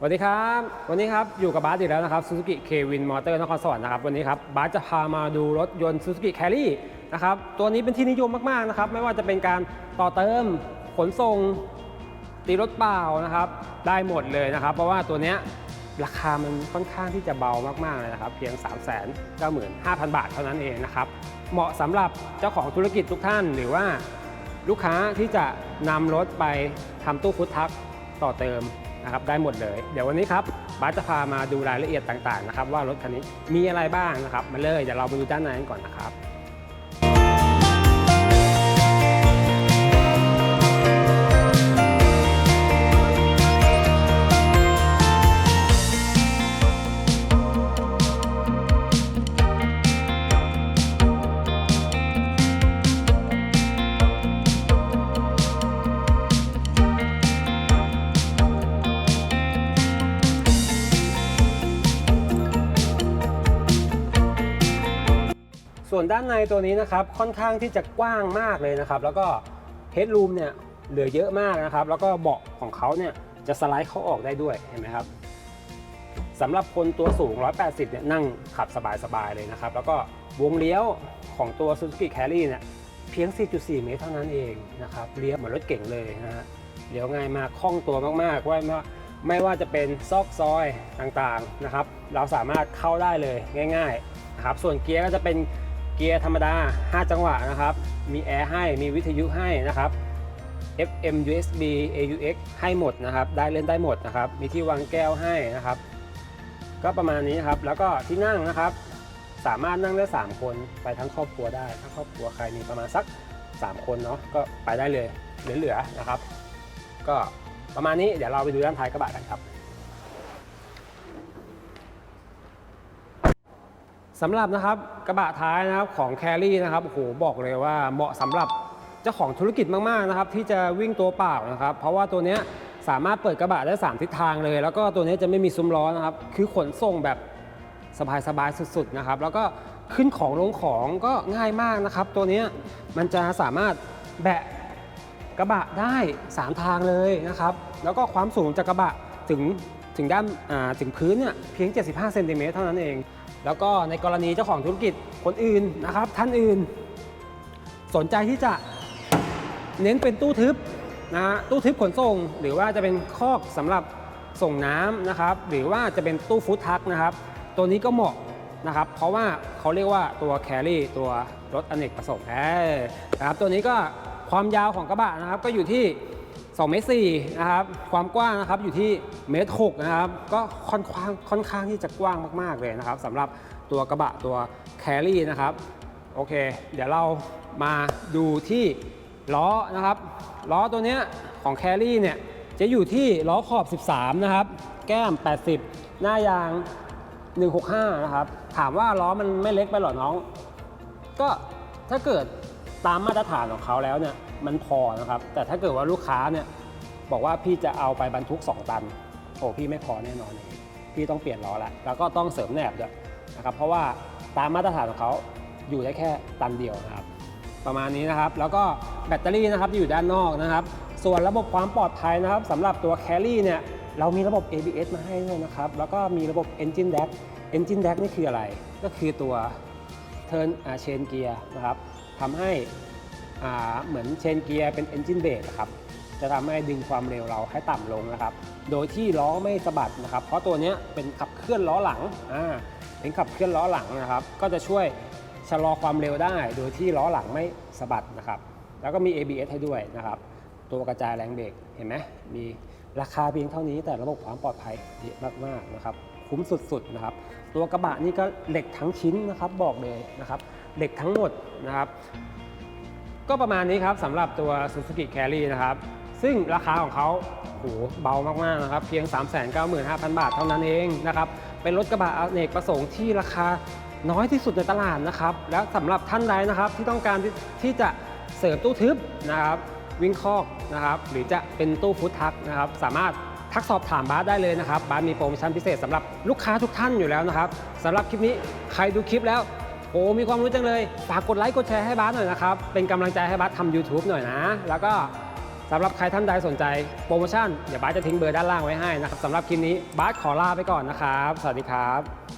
สวัสดีครับ วันนี้ครับอยู่กับบาสอีกแล้วนะครับ Suzuki K-Win Motor นครสวรรค์นะครับวันนี้ครับบาสจะพามาดูรถยนต์ Suzuki Carry นะครับตัวนี้เป็นที่นิยมมากๆนะครับไม่ว่าจะเป็นการต่อเติมขนส่งตีรถเปล่านะครับได้หมดเลยนะครับ เพราะว่าตัวเนี้ยราคามันค่อนข้างที่จะเบามากๆเลยนะครับเพียง 3 9 5 0 0 0 บาทเท่านั้นเองนะครับเหมาะสำหรับเจ้าของธุรกิจทุกท่าน หรือว่าลูกค้าที่จะนำรถไปทำตู้ฟุตทักต่อเติม นะครับได้หมดเลย เดี๋ยววันนี้ครับบาสจะพามาดูรายละเอียดต่างๆนะครับว่ารถคันนี้มีอะไรบ้างนะครับ มาเลยเดี๋ยวเราไปดูด้านในกันก่อนนะครับ ส่วนด้านในตัวนี้นะครับค่อนข้างที่จะกว้างมากเลยนะครับ แล้วก็เฮดรูมเนี่ยเหลือเยอะมากนะครับ แล้วก็เบาะของเขาเนี่ยจะสไลด์เขาออกได้ด้วยเห็นไหมครับสำหรับคนตัวสูง 180 เนี่ยนั่งขับสบายๆเลยนะครับ แล้วก็วงเลี้ยวของตัว Suzuki Carry เนี่ยเพียง 4.4 เมตรเท่านั้นเองนะครับเลี้ยวเหมือนรถเก่งเลยนะฮะเลี้ยวง่ายมากคล่องตัวมากๆว่าไม่ว่าไม่ว่าจะเป็นซอกซอยต่างๆนะครับ เราสามารถเข้าได้เลยง่ายๆนะครับส่วนเกียร์ก็จะเป็น เกียร์ธรรมดา 5 จังหวะนะครับ มีแอร์ให้ มีวิทยุให้นะครับ FM USB AUX ให้หมดนะครับ ได้เล่นได้หมดนะครับ มีที่วางแก้วให้นะครับ ก็ประมาณนี้ครับ แล้วก็ที่นั่งนะครับ สามารถนั่งได้ 3 คนไปทั้งครอบครัวได้ ถ้าครอบครัวใครมีประมาณสัก 3 คนเนาะ ก็ไปได้เลย เหลือๆนะครับ ก็ประมาณนี้ เดี๋ยวเราไปดูด้านท้ายกระบะกันครับ สำหรับนะครับกระบะท้ายนะครับของแครี่นะครับโอ้โหบอกเลยว่าเหมาะสำหรับเจ้าของธุรกิจมากๆนะครับที่จะวิ่งตัวเปล่านะครับ เพราะว่าตัวเนี้ยสามารถเปิดกระบะได้ 3 ทิศทางเลย แล้วก็ตัวนี้จะไม่มีซุ้มล้อนะครับ คือขนส่งแบบสบายๆสุดๆนะครับ แล้วก็ขึ้นของลงของก็ง่ายมากนะครับ ตัวนี้มันจะสามารถแบะกระบะได้ 3 ทางเลยนะครับ แล้วก็ความสูงจากกระบะถึงถึงด้านอ่าถึงพื้นเนี่ยเพียง 75เซนติเมตรเท่านั้นเอง แล้วก็ในกรณีเจ้าของธุรกิจคนอื่นนะครับ ท่านอื่น สนใจที่จะเน้นเป็นตู้ทึบนะฮะตู้ทึบขนส่ง หรือว่าจะเป็นคอกสำหรับส่งน้ำนะครับ หรือว่าจะเป็นตู้ฟู้ดทักนะครับ ตัวนี้ก็เหมาะนะครับ เพราะว่าเขาเรียกว่าตัวแครี่ตัวรถอเนกประสงค์นะครับตัวนี้ก็ความยาวของกระบะนะครับก็อยู่ที่ 2เมตร4นะครับ ความกว้างนะครับอยู่ที่เมตร6นะครับ ก็ค่อนข้างค่อนข้างที่จะกว้างมาก ๆ เลยนะครับสำหรับตัวกระบะตัวแครี่นะครับ โอเค เดี๋ยวเรามาดูที่ล้อนะครับ ล้อตัวเนี้ยของแครี่เนี่ยจะอยู่ที่ล้อขอบ 13 นะครับ แก้ม 80 หน้ายาง 165 นะครับ ถามว่าล้อมันไม่เล็กไปหรอน้อง ก็ถ้าเกิดตามมาตรฐานของเขาแล้วเนี่ย มันพอนะครับ แต่ถ้าเกิดว่าลูกค้าเนี่ยบอกว่าพี่จะเอาไปบรรทุก 2 ตัน โอ้พี่ไม่พอแน่นอนเลยพี่ต้องเปลี่ยนล้อละแล้วก็ต้องเสริมแหนบด้วยนะครับ เพราะว่าตามมาตรฐานของเขาอยู่ได้แค่ตันเดียวนะครับ ประมาณนี้นะครับ แล้วก็แบตเตอรี่นะครับอยู่ด้านนอกนะครับ ส่วนระบบความปลอดภัยนะครับสำหรับตัว Carry เนี่ยเรามีระบบ ABS มาให้ด้วยนะครับ แล้วก็มีระบบ Engine DAC Engine DAC นี่คืออะไร ก็คือตัวเทิร์นเชนเกียร์นะครับทำให้ เหมือนเชนเกียร์เป็น Engine Brake นะครับจะทำให้ดึงความเร็วเราให้ต่ำลงนะครับ โดยที่ล้อไม่สะบัดนะครับ เพราะตัวนี้เป็นขับเคลื่อนล้อหลังอ่าเป็นขับเคลื่อนล้อหลังนะครับ ก็จะช่วยชะลอความเร็วได้ โดยที่ล้อหลังไม่สะบัดนะครับ แล้วก็มี ABS ให้ด้วยนะครับ ตัวกระจายแรงเบรกเห็นไหมมีราคาเพียงเท่านี้แต่ระบบความปลอดภัยเยอะมากๆนะครับ คุ้มสุดๆนะครับ ตัวกระบะนี่ก็เหล็กทั้งชิ้นนะครับบอกเลยนะครับ เหล็กทั้งหมดนะครับ ก็ประมาณนี้ครับสำหรับตัว Suzuki Carry นะครับ ซึ่งราคาของเขาโหเบามากๆนะครับ เพียง 395,000 บาทเท่านั้นเองนะครับ เป็นรถกระบะอเนกประสงค์ที่ราคาน้อยที่สุดในตลาดนะครับ และสำหรับท่านใดนะครับที่ต้องการที่ที่จะเสริมตู้ทึบนะครับ วิ่งคอกนะครับ หรือจะเป็นตู้ฟุตทักนะครับ สามารถทักสอบถามบาสได้เลยนะครับบาสมีโปรโมชั่นพิเศษสำหรับลูกค้าทุกท่านอยู่แล้วนะครับสำหรับคลิปนี้ใครดูคลิปแล้ว โอ้มีความรู้จังเลย ฝากกดไลค์กดแชร์ให้บาสหน่อยนะครับ เป็นกำลังใจให้บาสทำ YouTube หน่อยนะ แล้วก็สำหรับใครท่านใดสนใจโปรโมชั่น เดี๋ยวบาสจะทิ้งเบอร์ด้านล่างไว้ให้นะครับสำหรับคลิปนี้บาสขอลาไปก่อนนะครับ สวัสดีครับ